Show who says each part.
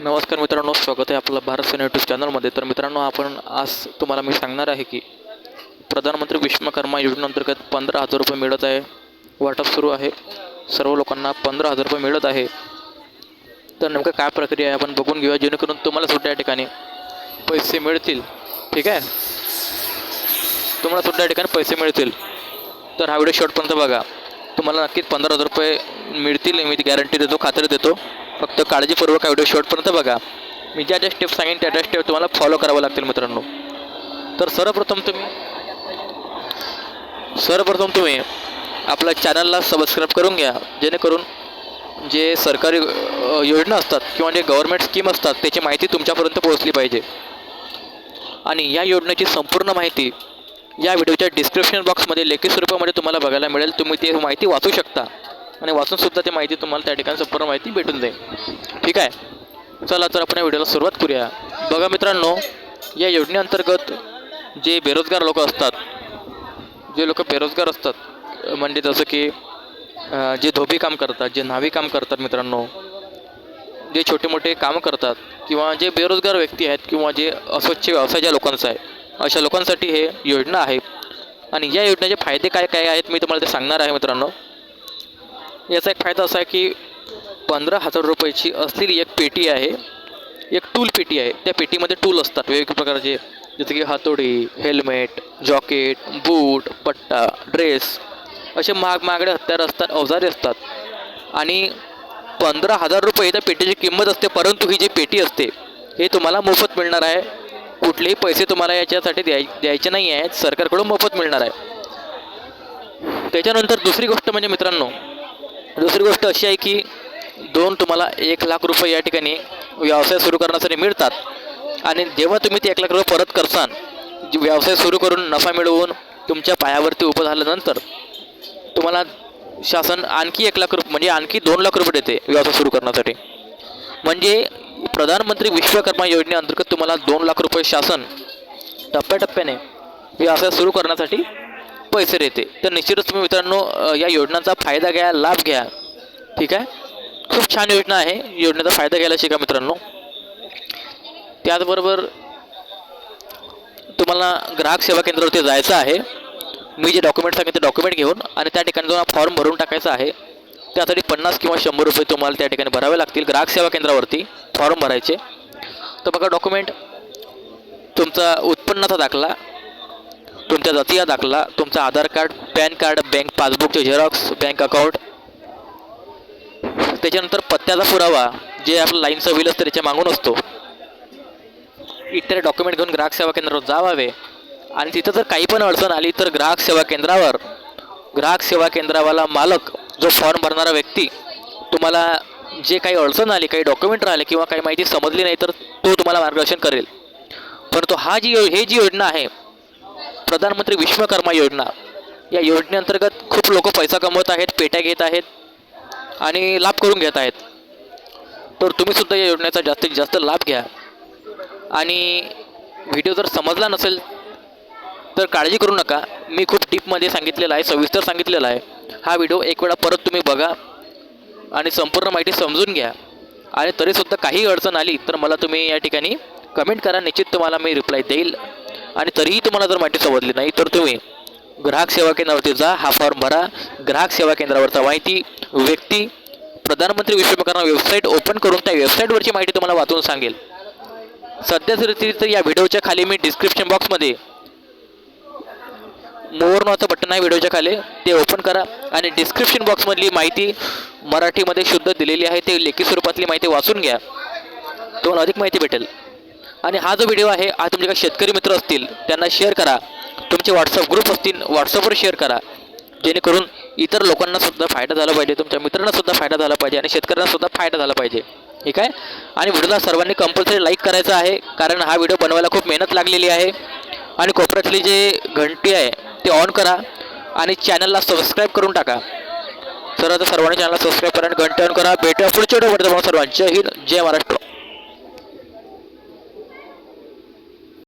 Speaker 1: नमस्कार मित्रांनो स्वागत आहे आपलं भारत सेना यूट्यूब चॅनलमध्ये तर मित्रांनो आपण आज तुम्हाला मी सांगणार आहे की प्रधानमंत्री विश्वकर्मा योजनेअंतर्गत पंधरा हजार रुपये मिळत आहे. वाटप सुरू आहे. सर्व लोकांना पंधरा हजार रुपये मिळत आहे. तर नेमकं काय प्रक्रिया आहे आपण बघून घेऊया. जेणेकरून तुम्हाला सुद्धा या ठिकाणी पैसे मिळतील. ठीक आहे? तुम्हाला सुद्धा या ठिकाणी पैसे मिळतील. तर हा व्हिडिओ शॉर्टपर्यंत बघा. तुम्हाला नक्कीच पंधरा हजार रुपये मिळतील. मी गॅरंटी देतो खात्री देतो. फक्त काळजीपूर्वक हा व्हिडिओ शेवटपर्यंत बघा. मी ज्या ज्या स्टेप सांगेन त्या त्या स्टेप तुम्हाला फॉलो करावं लागतील मित्रांनो. तर सर्वप्रथम तुम्ही सर्वप्रथम तुम्ही आपल्या चॅनलला सबस्क्राईब करून घ्या. जेणेकरून जे सरकारी योजना असतात किंवा जे गव्हर्मेंट स्कीम असतात त्याची माहिती तुमच्यापर्यंत पोहोचली पाहिजे. आणि या योजनेची संपूर्ण माहिती या व्हिडिओच्या डिस्क्रिप्शन बॉक्समध्ये लेखी स्वरूपामध्ये तुम्हाला बघायला मिळेल. तुम्ही ती माहिती वाचू शकता. आणि वाचूनसुद्धा ती माहिती तुम्हाला त्या ठिकाणी संपूर्ण माहिती भेटून जाईल. ठीक आहे? चला तर आपण या व्हिडिओला सुरुवात करूया. बघा मित्रांनो या योजनेअंतर्गत जे बेरोजगार लोक असतात जे लोक बेरोजगार असतात म्हणजे जसं की जे धोबी काम करतात जे न्हावी काम करतात मित्रांनो जे छोटे मोठे कामं करतात किंवा जे बेरोजगार व्यक्ती आहेत किंवा जे अस्वच्छ व्यवसाय ज्या लोकांचा आहे अशा लोकांसाठी हे योजना आहे. आणि या योजनेचे फायदे काय काय आहेत मी तुम्हाला ते सांगणार आहे मित्रांनो. याचा एक फायदा असा आहे की पंधरा हजार रुपयाची असलेली एक पेटी आहे एक टूल पेटी आहे. त्या पेटीमध्ये टूल असतात वेगवेगळ्या प्रकारचे जसे की हातोडी हेल्मेट जॉकेट बूट पट्टा ड्रेस असे महाग महागडे हत्यार असतात अवजारे असतात. आणि पंधरा हजार रुपये त्या पेटीची किंमत असते परंतु ही जी पेटी असते हे तुम्हाला मोफत मिळणार आहे. कुठलेही पैसे तुम्हाला याच्यासाठी द्याय द्यायचे नाही आहेत सरकारकडून मोफत मिळणार आहे. त्याच्यानंतर दुसरी गोष्ट म्हणजे मित्रांनो दुसरी गोष्ट अशी आहे की दोन तुम्हाला एक लाख रुपये या ठिकाणी व्यवसाय सुरू करण्यासाठी मिळतात. आणि जेव्हा तुम्ही ते एक लाख रुपये परत करसान व्यवसाय सुरू करून नफा मिळवून तुमच्या पायावरती उभं झाल्यानंतर तुम्हाला शासन आणखी एक लाख रुपये म्हणजे आणखी दोन लाख रुपये देते व्यवसाय सुरू करण्यासाठी. म्हणजे प्रधानमंत्री विश्वकर्मा योजनेअंतर्गत तुम्हाला दोन लाख रुपये शासन टप्प्याटप्प्याने व्यवसाय सुरू करण्यासाठी पैसे देते. तर निश्चितच तुम्ही मित्रांनो या योजनांचा फायदा घ्या लाभ घ्या. ठीक आहे? खूप छान योजना आहे. योजनेचा फायदा घ्यायला शिका मित्रांनो. त्याचबरोबर तुम्हाला ग्राहक सेवा केंद्रावरती जायचं आहे. मी जे डॉक्युमेंट सांगितले ते डॉक्युमेंट घेऊन आणि त्या ठिकाणी तुम्हाला फॉर्म भरून टाकायचा आहे. त्यासाठी पन्नास किंवा शंभर रुपये तुम्हाला त्या ठिकाणी भरावे लागतील. ग्राहक सेवा केंद्रावरती फॉर्म भरायचे. तर बघा डॉक्युमेंट तुमचा उत्पन्नाचा दाखला तुमच्या जातीचा दाखला तुमचा Aadhaar card PAN card bank पासबुकचे झेरॉक्स बँक अकाउंट. त्याच्यानंतर पत्त्याचा पुरावा जे आपलं लाईनचं बिल असतं त्याच्या मागून असतो. इतर डॉक्युमेंट घेऊन ग्राहक सेवा केंद्रावर जावावे. आणि तिथं जर काही पण अडचण आली तर ग्राहक सेवा केंद्रावर ग्राहक सेवा केंद्रावाला मालक जो फॉर्म भरणारा व्यक्ती तुम्हाला जे काही अडचण आली काही डॉक्युमेंट राहिले किंवा काही माहिती समजली नाही तर तो तुम्हाला मार्गदर्शन करेल. परंतु हा जी यो- हे जी योजना आहे प्रधानमंत्री विश्वकर्मा योजना. या योजनेअंतर्गत खूप लोक पैसा कमवत आहेत पेट्या घेत आहेत आणि लाभ करून घेत आहेत. तर तुम्हीसुद्धा या योजनेचा जास्तीत जास्त लाभ घ्या. आणि व्हिडिओ जर समजला नसेल तर काळजी करू नका. मी खूप डीपमध्ये सांगितलेला आहे सविस्तर सांगितलेला आहे. हा व्हिडिओ एक वेळा परत तुम्ही बघा आणि संपूर्ण माहिती समजून घ्या. आणि तरीसुद्धा काही अडचण आली तर मला तुम्ही या ठिकाणी कमेंट करा. निश्चित तुम्हाला मी रिप्लाय देईल. आणि तरीही तुम्हाला जर माहिती समजली नाही तर तुम्ही ग्राहक सेवा केंद्रावरती जा हा फॉर्म भरा. ग्राहक सेवा केंद्रावरचा माहिती व्यक्ती प्रधानमंत्री विश्वकर्मा वेबसाईट ओपन करून त्या वेबसाईटवरची माहिती तुम्हाला वाचून सांगेल. सध्या तरी तर या व्हिडिओच्या खाली मी डिस्क्रिप्शन बॉक्समध्ये मोर नावाचं बटन आहे व्हिडिओच्या खाली ते ओपन करा. आणि डिस्क्रिप्शन बॉक्समधली माहिती मराठीमध्ये शुद्ध दिलेली आहे ते लेखी स्वरूपातली माहिती वाचून घ्या. तुम्हाला अधिक माहिती भेटेल. आणि हा जो व्हिडिओ आहे हा तुमचे काही शेतकरी मित्र असतील त्यांना शेअर करा. तुमचे व्हॉट्सअप ग्रुप असतील व्हॉट्सअपवर शेअर करा. जेणेकरून इतर लोकांना सुद्धा फायदा झाला पाहिजे तुमच्या मित्रांना सुद्धा फायदा झाला पाहिजे आणि शेतकऱ्यांना सुद्धा फायदा झाला पाहिजे. ठीक आहे? आणि व्हिडिओला सर्वांनी कंपल्सरी लाईक करायचा आहे कारण हा व्हिडिओ बनवायला खूप मेहनत लागलेली आहे. आणि कोपऱ्यातली जे घंटी आहे ते ऑन करा आणि चॅनलला सबस्क्राईब करून टाका. तर आता सर्वांनी चॅनलला सबस्क्राईब करा आणि घंटी ऑन करा. भेटूया पुढच्या व्हिडिओमध्ये सर्वांचे हिंद जय महाराष्ट्र.